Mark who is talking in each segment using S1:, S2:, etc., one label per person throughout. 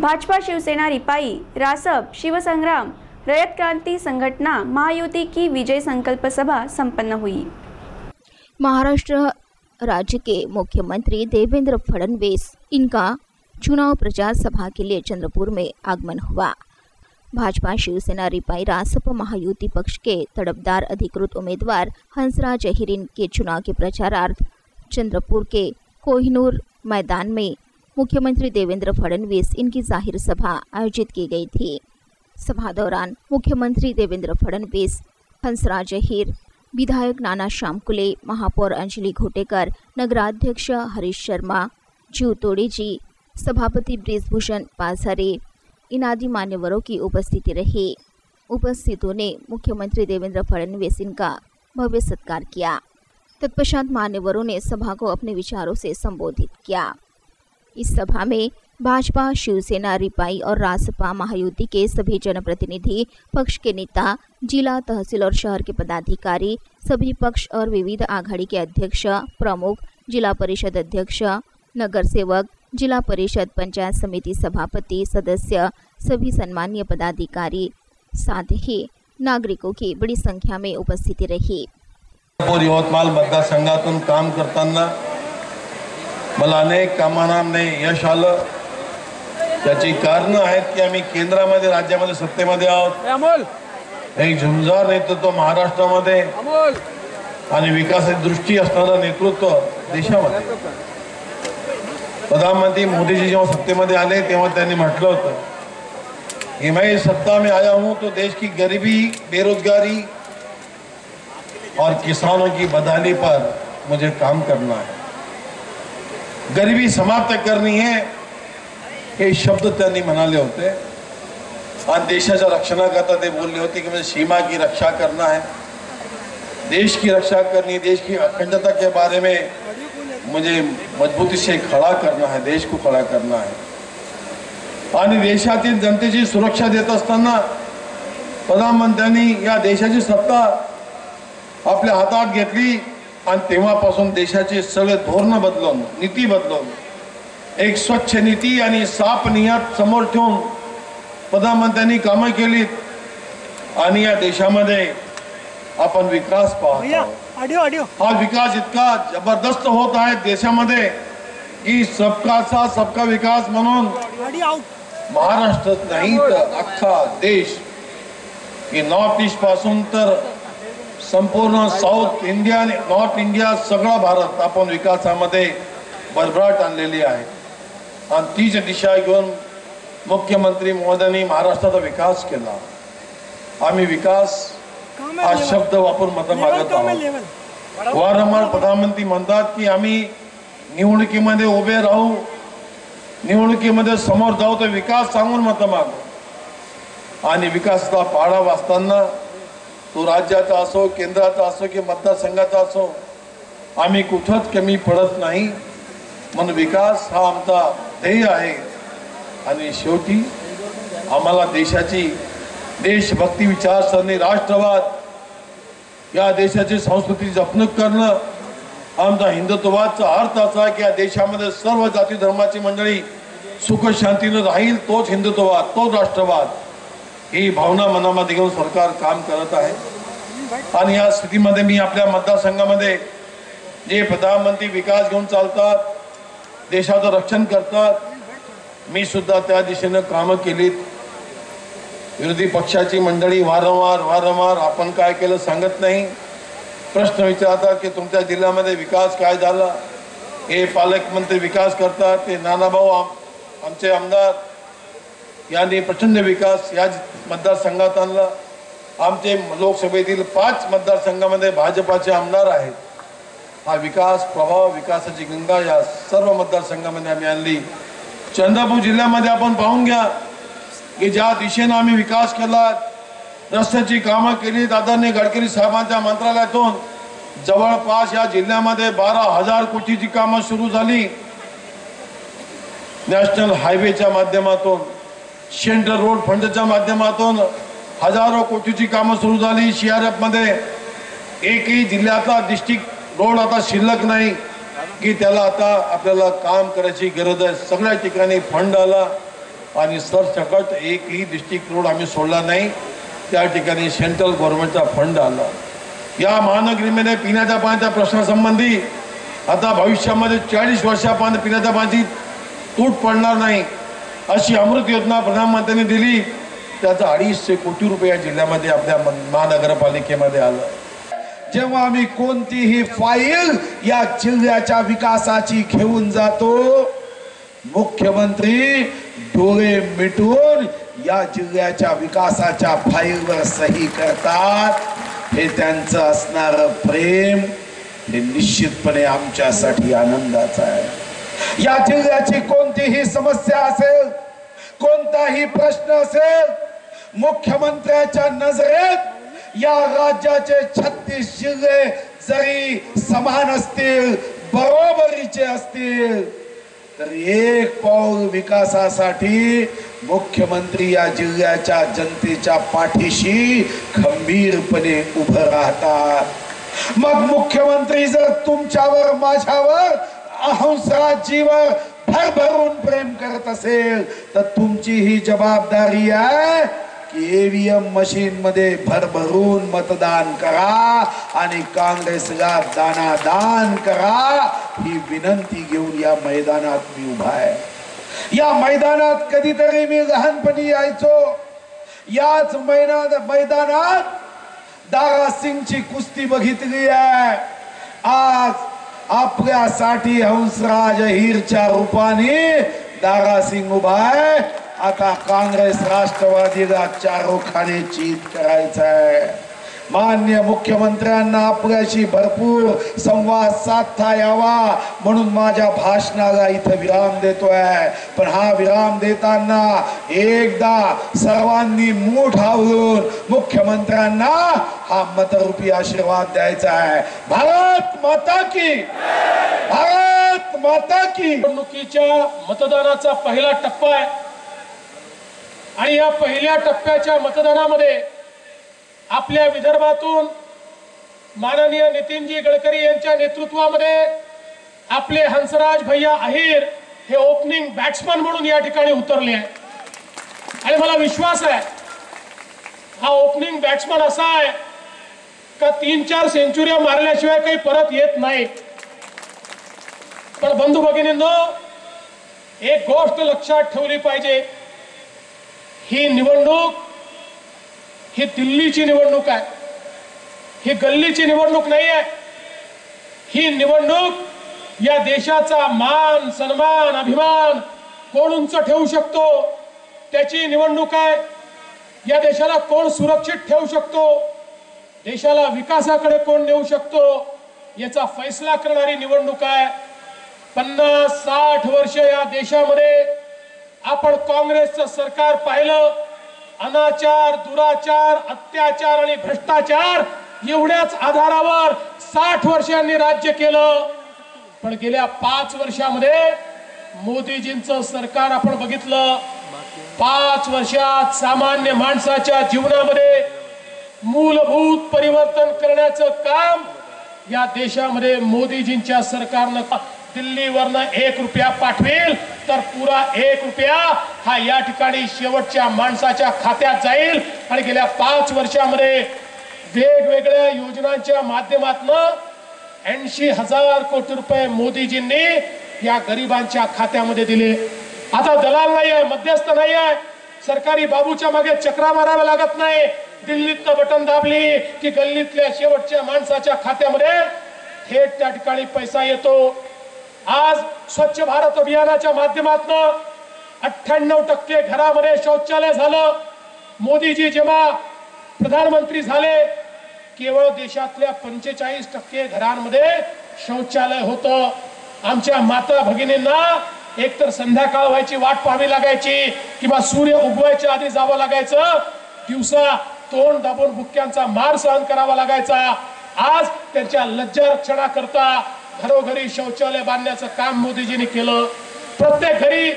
S1: भाजपा शिवसेना रिपाई, रासप, शिवसंग्राम, रयत क्रांति संगठना महायुति की विजय संकल्प सभा संपन्न हुई।
S2: महाराष्ट्र राज्य के मुख्यमंत्री देवेंद्र फडणवीस, इनका चुनाव प्रचार सभा के लिए चंद्रपुर में आगमन हुआ। भाजपा शिवसेना रिपाई, रासप, महायुति पक्ष के तड़पदार अधिकृत उम्मीदवार हंसराज अहिरिन के चुनाव के प्रचारार्थ चंद्रपुर के कोहिनूर मैदान में मुख्यमंत्री देवेंद्र फडणवीस इनकी ज़ाहिर सभा आयोजित की गई थी। सभा दौरान मुख्यमंत्री देवेंद्र फडणवीस, हंसराज अहिर, विधायक नाना श्यामकुले महापौर अंजलि घोटेकर, नगराध्यक्ष हरीश शर्मा जीव तोड़ेजी, सभापति ब्रिजभूषण पाझारे इन आदि मान्यवरों की उपस्थिति रही। उपस्थितों ने मुख्यमंत्री देवेंद्र फडणवीस इनका भव्य सत्कार किया। तत्पश्चात मान्यवरों ने सभा को अपने विचारों से संबोधित किया। इस सभा में भाजपा, शिवसेना, रिपाई और रासपा महायुति के सभी जनप्रतिनिधि, पक्ष के नेता, जिला तहसील और शहर के पदाधिकारी, सभी पक्ष और विविध आघाड़ी के अध्यक्ष, प्रमुख, जिला परिषद अध्यक्ष, नगर सेवक, जिला परिषद पंचायत समिति सभापति, सदस्य, सभी सम्मान्य पदाधिकारी, साथ ही नागरिकों की बड़ी संख्या में उपस्थिति रही।
S3: यवतमाळ मतदारसंघातून काम करताना मला अनेक कामांना यश आलं. त्याची कारणं आहेत की आम्ही केंद्रामध्ये राज्यामध्ये सत्तेमध्ये आहोत. एक झुंजार नेतृत्व महाराष्ट्रामध्ये आणि विकासाची दृष्टी असणारं नेतृत्व देशामध्ये. प्रधानमंत्री मोदीजी जेव्हा सत्तेमध्ये आले तेव्हा त्यांनी म्हटलं होतं कि मैं सत्ता में आया हूं तो देश की गरीबी बेरोजगारी और किसानों की बदहाली पर मुझे काम करना है. गरीबी समाप्त करनी है। हे शब्द त्यांनी म्हणाले होते। आणि देशाच्या रक्षणाकरता ते बोलले होते की मुझे सीमा की रक्षा करना है। देश की रक्षा करनी देश की अखंडता के बारे में मुझे मजबूती से खड़ा करना है, देश को खड़ा करना है। आणि देशातील जनतेची सुरक्षा देत असताना प्रधानमंत्र्यांनी या देशाची सत्ता आपल्या हातात घेतली आणि तेव्हापासून देशाचे सगळे धोरणं बदलून नीती बदलून एक स्वच्छ नीती आणि साफ नियत समोर ठेवून प्रधानमंत्र्यांनी कामं केलीत. आणि या देशामध्ये आपण विकास पाहत हा विकास इतका जबरदस्त होत आहे देशामध्ये की सबका साथ सबका विकास म्हणून महाराष्ट्रात नाही तर अख्खा देश की नॉर्थ ईस्टपासून तर संपूर्ण साऊथ इंडिया आणि नॉर्थ इंडिया सगळा भारत आपण विकासामध्ये भरभराट आणलेली आहे. आणि तीच दिशा घेऊन मुख्यमंत्री मोदींनी महाराष्ट्राचा विकास केला. आम्ही विकास हा शब्द वापरून मत मागत आहोत. वारंवार प्रधानमंत्री म्हणतात की आम्ही निवडणुकीमध्ये उभे राहू निवडणुकीमध्ये समोर जाऊ तर विकास सांगून मत मागू. आणि विकासाचा पाडा वाचताना तो राज्याचा असो केंद्राचा असो की मतदारसंघाचा असो आम्ही कुठंच कमी पडत नाही. म्हणून विकास हा आमचा ध्येय आहे. आणि शेवटी आम्हाला देशाची देशभक्ती विचारसरणी राष्ट्रवाद या देशाची संस्कृती जपणूक करणं आमचा हिंदुत्वाचा अर्थ असा आहे की या देशामध्ये सर्व जाती धर्माची मंडळी सुख शांतीनं राहील तोच हिंदुत्ववाद तोच राष्ट्रवाद. ही भावना मनामध्ये घेऊन सरकार काम करत आहे. आणि या स्थितीमध्ये मी आपल्या मतदारसंघामध्ये जे प्रधानमंत्री विकास घेऊन चालतात देशाचं रक्षण करतात मी सुद्धा त्या दिशेनं कामं केलीत. विरोधी पक्षाची मंडळी वारंवार वारंवार आपण काय केलं सांगत नाही. प्रश्न विचारतात की तुमच्या जिल्ह्यामध्ये विकास काय झाला? हे पालकमंत्री विकास करतात ते नानाभाऊ आम आमचे आमदार यांनी प्रचंड विकास या मतदारसंघात आणला आमचे लोकसभेतील पाच मतदारसंघामध्ये भाजपाचे आमदार आहेत. हा विकास प्रभाव विकासाची गंगा या सर्व मतदारसंघामध्ये आम्ही आणली. चंद्रपूर जिल्ह्यामध्ये आपण पाहून घ्या की ज्या दिशेनं आम्ही विकास केला रस्त्याची कामं केली आदरणीय गडकरी साहेबांच्या मंत्रालयातून जवळपास या जिल्ह्यामध्ये बारा हजार कोटीची कामं सुरू झाली. नॅशनल हायवेच्या माध्यमातून सेंट्रल रोड फंडच्या माध्यमातून हजारो कोटीची कामं सुरू झाली. सी आर एफमध्ये एकही जिल्ह्यातला डिस्ट्रिक्ट रोड आता शिल्लक नाही की त्याला आता आपल्याला काम करायची गरज आहे. सगळ्या ठिकाणी फंड आला आणि सरसकट एकही डिस्ट्रिक्ट रोड आम्ही सोडला नाही. त्या ठिकाणी सेंट्रल गव्हर्नमेंटचा फंड आला. या महानगरीमध्ये पिण्याच्या पाण्याच्या प्रश्नासंबंधी आता भविष्यामध्ये चाळीस वर्षापर्यंत पिण्याच्या पाण्याची तूट पडणार नाही. अशी अमृत योजना प्रधानमंत्र्यांनी दिली. त्याचं अडीचशे कोटी रुपये या जिल्ह्यामध्ये आपल्या महानगरपालिकेमध्ये आलं.
S4: जेव्हा आम्ही कोणतीही फाईल या जिल्ह्याच्या विकासाची घेऊन जातो मुख्यमंत्री डोळे मिटून या जिल्ह्याच्या विकासाच्या फाईलवर सही करतात. हे त्यांचं असणारं प्रेम हे निश्चितपणे आमच्यासाठी आनंदाचं आहे. या जिल्ह्याची कोणतीही समस्या असेल कोणताही प्रश्न असेल मुख्यमंत्र्याच्या नजरेत या राज्याचे छत्तीस जिल्हे जरी समान असतील बरोबरीचे असतील तर एक पाऊल विकासासाठी मुख्यमंत्री या जिल्ह्याच्या जनतेच्या पाठीशी खंबीरपणे उभं राहतात. मग मुख्यमंत्री जर तुमच्यावर माझ्यावर अहंसराजीवर भरभरून प्रेम करत असेल तर तुमची ही जबाबदारी आहे की ईव्हीएम मशीन मध्ये भरभरून मतदान करा आणि काँग्रेसला दानादान करा ही विनंती घेऊन या मैदानात मी उभा आहे. या मैदानात कधीतरी मी लहानपणी यायचो. याच मैदान मैदानात दारा सिंगची कुस्ती बघितली आहे. आज आपल्यासाठी हंसराज हिरच्या रूपाने दारासिंग उभा आहे. आता काँग्रेस राष्ट्रवादीला चारोखाने चीत करायचं आहे मान्य मुख्यमंत्र्यांना आपल्याशी भरपूर संवाद साधता यावा म्हणून माझ्या भाषणाला इथं विराम देतोय. पण हा विराम देताना एकदा सर्वांनी मूठ आवरून मुख्यमंत्र्यांना हा मतरूपी आशीर्वाद द्यायचा आहे. भारत माता की भारत माता की.
S5: निवडणुकीच्या मतदानाचा पहिला टप्पा आहे. आणि या पहिल्या टप्प्याच्या मतदानामध्ये आपल्या विदर्भातून माननीय नितीनजी गडकरी यांच्या नेतृत्वामध्ये आपले हंसराज भैया अहिर हे ओपनिंग बॅट्समन म्हणून या ठिकाणी उतरले आहे आणि मला विश्वास आहे हा ओपनिंग बॅट्समन असा आहे का तीन चार सेंचुऱ्या मारल्याशिवाय काही परत येत नाही. पण बंधू भगिनींनो एक गोष्ट लक्षात ठेवली पाहिजे. ही निवडणूक ही दिल्लीची निवडणूक आहे. ही गल्लीची निवडणूक नाही आहे ही निवडणूक या देशाचा मान सन्मान अभिमान कोण उंच ठेवू शकतो? त्याची निवडणूक आहे. या देशाला कोण सुरक्षित ठेवू शकतो? देशाला विकासाकडे कोण नेऊ शकतो? याचा फैसला करणारी निवडणूक आहे. पन्नास साठ वर्ष या देशामध्ये आपण काँग्रेसचं सरकार पाहिलं. अनाचार दुराचार अत्याचार आणि भ्रष्टाचार एवढ्याच आधारावर साठ वर्षांनी राज्य केलं. पण गेल्या पाच वर्षामध्ये मोदीजींचं सरकार आपण बघितलं. पाच वर्षात सामान्य माणसाच्या जीवनामध्ये मूलभूत परिवर्तन करण्याचं काम या देशामध्ये मोदीजींच्या सरकारनं दिल्लीवरनं एक रुपया पाठवेल. तर पुरा एक रुपया हा या ठिकाणी शेवटच्या माणसाच्या खात्यात जाईल. आणि गेल्या पाच वर्षामध्ये वेगवेगळ्या योजनांच्या माध्यमातून ऐंशी हजार कोटी रुपये मोदीजींनी या गरिबांच्या खात्यामध्ये दिले. आता दलाल नाही आहे मध्यस्थ नाही आहे सरकारी बाबूच्या मागे चक्रा माराव्या लागत नाही. दिल्लीतनं बटन दाबली की गल्लीतल्या शेवटच्या माणसाच्या खात्यामध्ये थेट त्या ठिकाणी पैसा येतो. आज स्वच्छ भारत अभियानाच्या माध्यमातून अठ्ठ्याण्णव टक्के घरामध्ये शौचालय झालं. मोदीजी जेव्हा प्रधानमंत्री झाले केवळ देशातल्या पंचेचाळीस टक्के घरांमध्ये शौचालय होतं. आमच्या माता भगिनींना एकतर संध्याकाळ व्हायची वाट पाहावी लागायची किंवा सूर्य उगवायच्या आधी जावं लागायचं दिवसा तोंड दाबून बुक्क्यांचा मार सहन करावा लागायचा. आज त्यांच्या लज्जा रक्षणाकरता घरोघरी शौचालय बांधण्याचं काम मोदीजींनी केलं. प्रत्येक घरी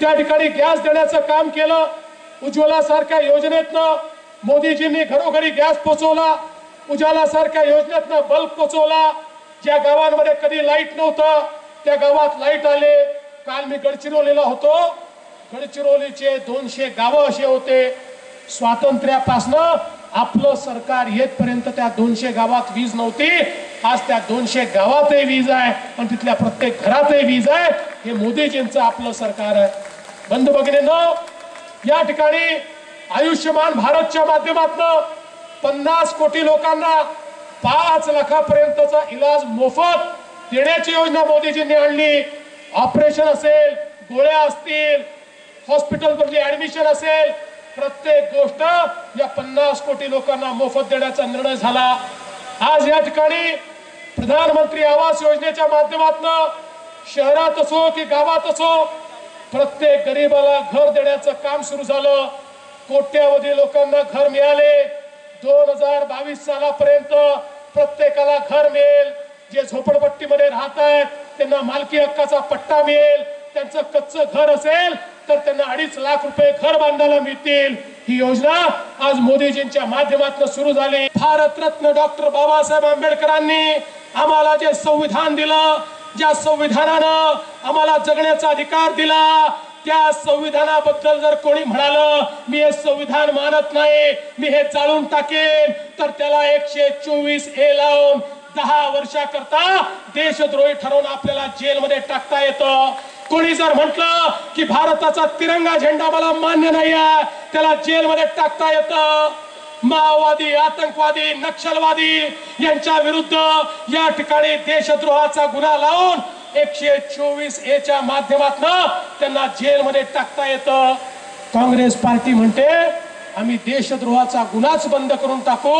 S5: त्या ठिकाणी गॅस देण्याचं काम केलं. उज्ज्वला सारख्या योजनेतनं मोदीजींनी घरोघरी गॅस पोचवला. उजाला सारख्या योजनेतनं बल्ब पोचवला. ज्या गावांमध्ये कधी लाइट नव्हतं त्या गावात लाइट आले. काल मी गडचिरोलीला होतो. गडचिरोलीचे दोनशे गावं असे होते. स्वातंत्र्यापासनं आपलं सरकार येतपर्यंत त्या दोनशे गावात वीज नव्हती. आज त्या दोनशे गावातही वीज आहे पण तिथल्या प्रत्येक घरातही वीज आहे. हे मोदीजींचं आपलं सरकार आहे. बंधू न या ठिकाणी आयुष्यमान भारतच्या माध्यमातून पन्नास कोटी लोकांना पाच लाखापर्यंतचा इलाज मोफत देण्याची योजना मोदीजींनी आणली. ऑपरेशन असेल गोळ्या असतील हॉस्पिटलमधली ऍडमिशन असेल प्रत्येक गोष्ट या पन्नास कोटी लोकांना मोफत देण्याचा निर्णय झाला. आज या ठिकाणी प्रधानमंत्री आवास योजनेच्या माध्यमातून शहरात असो की गावात असो प्रत्येक गरीबाला घर देण्याचं काम सुरू झालं. कोट्यावधी लोकांना घर मिळाले. दोन हजार बावीस सालापर्यंत प्रत्येकाला घर मिळेल. जे झोपडपट्टीमध्ये राहत आहेत त्यांना मालकी हक्काचा पट्टा मिळेल. त्यांचं कच्चं घर असेल तर त्यांना अडीच लाख रुपये घर बांधायला मिळतील. ही योजना आज मोदीजींच्या माध्यमातून सुरू झाली. भारतरत्न डॉक्टर बाबासाहेब आंबेडकरांनी आम्हाला जे संविधान दिलं ज्या संविधानानं आम्हाला जगण्याचा अधिकार दिला त्या संविधानाबद्दल जर कोणी म्हणालं मी हे संविधान मानत नाही मी हे जाळून टाकेन तर त्याला एकशे चोवीस ए लावून दहा वर्षाकरता देशद्रोही ठरवून आपल्याला जेलमध्ये टाकता येतं. कोणी जर म्हटलं की भारताचा तिरंगा झेंडा मला मान्य नाही आहे त्याला जेलमध्ये टाकता येतं. माओवादी आतंकवादी नक्षलवादी यांच्या विरुद्ध या ठिकाणी देशद्रोहाचा गुन्हा लावून एकशे चोवीस एच्या माध्यमातून त्यांना जेलमध्ये टाकता येतं. काँग्रेस पार्टी म्हणते आम्ही देशद्रोहाचा गुन्हाच बंद करून टाकू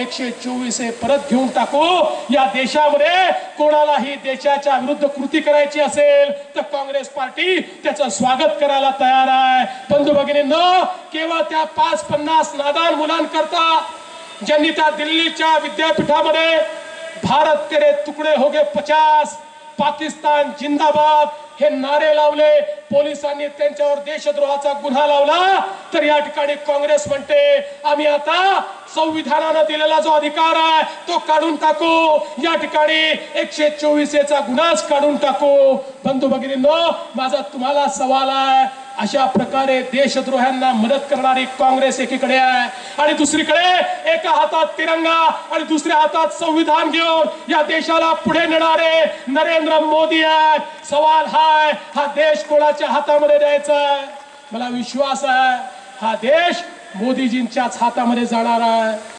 S5: एकशे चोवीस हे परत घेऊन टाकू. या देशामध्ये कोणालाही देशाच्या विरुद्ध कृती करायची असेल तर काँग्रेस पार्टी त्याचं स्वागत करायला तयार आहे. बंधू न केवळ त्या पाच पन्नास नादान मुलांकरता ज्यांनी त्या दिल्लीच्या विद्यापीठामध्ये भारत तेरे तुकडे होगे पचास पाकिस्तान जिंदाबाद हे नारे लावले पोलिसांनी त्यांच्यावर देशद्रोहाचा गुन्हा लावला तर या ठिकाणी काँग्रेस म्हणते आम्ही आता संविधानानं दिलेला जो अधिकार आहे तो काढून टाकू. या ठिकाणी एकशे चोवीस गुन्हाच काढून टाकू. बंधू भगिनींनो माझा तुम्हाला सवाल आहे अशा प्रकारे देशद्रोह्यांना मदत करणारी काँग्रेस एकीकडे आहे आणि दुसरीकडे एका हातात तिरंगा आणि दुसऱ्या हातात संविधान घेऊन या देशाला पुढे नेणारे नरेंद्र मोदी आहेत. सवाल हाय हा देश कोणाच्या हातामध्ये द्यायचा आहे? मला विश्वास आहे हा देश मोदीजींच्याच हातामध्ये जाणार आहे.